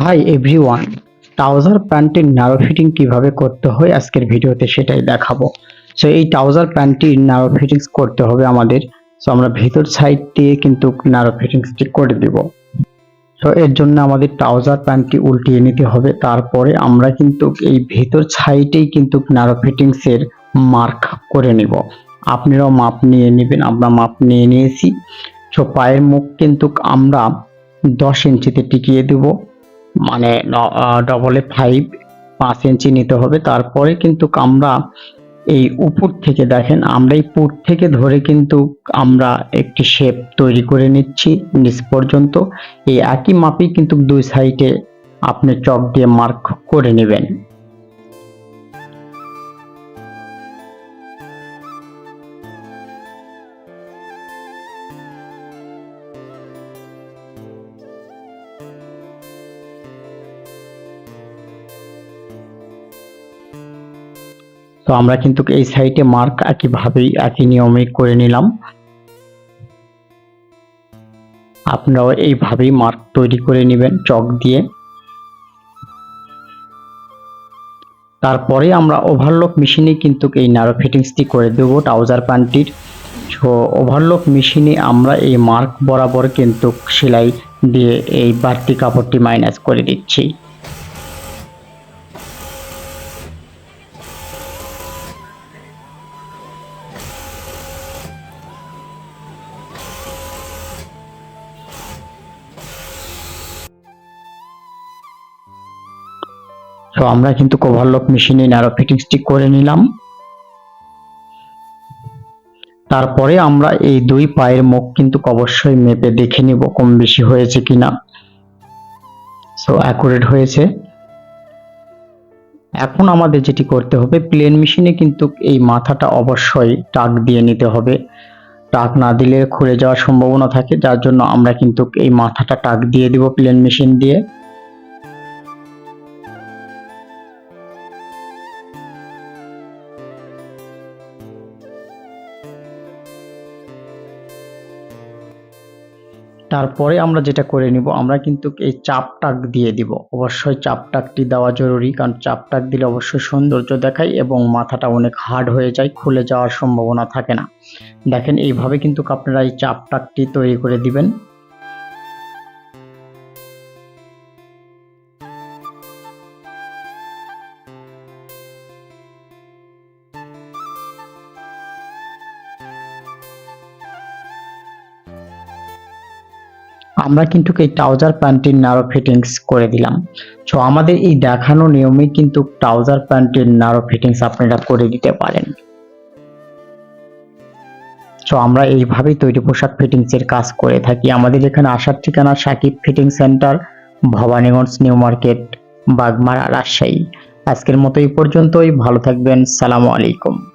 High everyone trouser প্যান্টের narrow fitting কীভাবে করতে হয় আজকের ভিডিওতে সেটাই দেখাবো। সো এই ট্রাউজার প্যান্টটির ন্যারো ফিটিংস করতে হবে আমাদের। সো আমরা ভেতর সাইড দিয়ে কিন্তু ন্যারো ফিটিংসটি করে দিব। তো এর জন্য আমাদের ট্রাউজার প্যান্টটি উল্টিয়ে নিতে হবে। তারপরে আমরা কিন্তু এই ভেতর সাইডেই কিন্তু ন্যারো ফিটিংসের মার্ক করে নিব। আপনারাও মাপ নিয়ে নেবেন, আমরা মাপ নিয়ে নিয়েছি। সো পায়ের মুখ কিন্তু আমরা দশ ইঞ্চিতে টিকিয়ে দেব। মানে ডবলে ফাইভ পাঁচ ইঞ্চি নিতে হবে। তারপরে কিন্তু আমরা এই উপর থেকে দেখেন, আমরা এই পুর থেকে ধরে কিন্তু আমরা একটি শেপ তৈরি করে নিচ্ছি নিচ পর্যন্ত। এই একই মাপই কিন্তু দুই সাইডে আপনি চক দিয়ে মার্ক করে নেবেন। তো আমরা কিন্তু এই সাইডে মার্ক একইভাবেই, একই নিয়মে করে নিলাম। আপনারাও এইভাবেই মার্ক তৈরি করে নেবেন চক দিয়ে। তারপরে আমরা ওভারলক মেশিনে কিন্তু এই ন্যারো ফিটিংসটি করে দেবো ট্রাউজার প্যান্টটির সো ওভারলক মেশিনে আমরা এই মার্ক বরাবর কিন্তু সেলাই দিয়ে এই বাড়তি কাপড়টি মাইনাস করে দিচ্ছি। তো আমরা কিন্তু ওভারলক মেশিনে ন্যারো ফিটিংসটি করে নিলাম। তারপরে আমরা এই দুই পায়ের মুখ কিন্তু অবশ্যই মেপে দেখে নিব কম বেশি হয়েছে কিনা। সো অ্যাকুরেট হয়েছে। এখন আমাদের যেটি করতে হবে প্লেন মেশিনে কিন্তু এই মাথাটা অবশ্যই টাক দিয়ে নিতে হবে। টাক না দিলে খুলে যাওয়ার সম্ভাবনা থাকে, যার জন্য আমরা কিন্তু এই মাথাটা টাক দিয়ে দিব প্লেন মেশিন দিয়ে। তারপরে আমরা যেটা করে নিব, আমরা কিন্তু এই চাপটাক দিয়ে দিব। অবশ্যই চাপটাকটি দেওয়া জরুরি, কারণ চাপটাক দিলে অবশ্যই সৌন্দর্য দেখায় এবং মাথাটা অনেক হার্ড হয়ে যায়, খুলে যাওয়ার সম্ভাবনা থাকে না। দেখেন, এইভাবে কিন্তু আপনারা এই চাপটাকটি তৈরি করে দিবেন। আমরা কিন্তু এই ট্রাউজার প্যান্টের ন্যারো ফিটিংস করে দিলাম। সো আমাদের এই দেখানো নিয়মে কিন্তু ট্রাউজার প্যান্টের নারো ফিটিংস আপনারা করে দিতে পারেন। সো আমরা এইভাবেই তৈরি পোশাক ফিটিংস এর কাজ করে থাকি। আমাদের এখানে আসার ঠিকানা Sakib fitting center, Bhabaniganj, new market, Bagmara, Rajshahi. আজকের মতো এই পর্যন্তই। ভালো থাকবেন। সালামু আলাইকুম।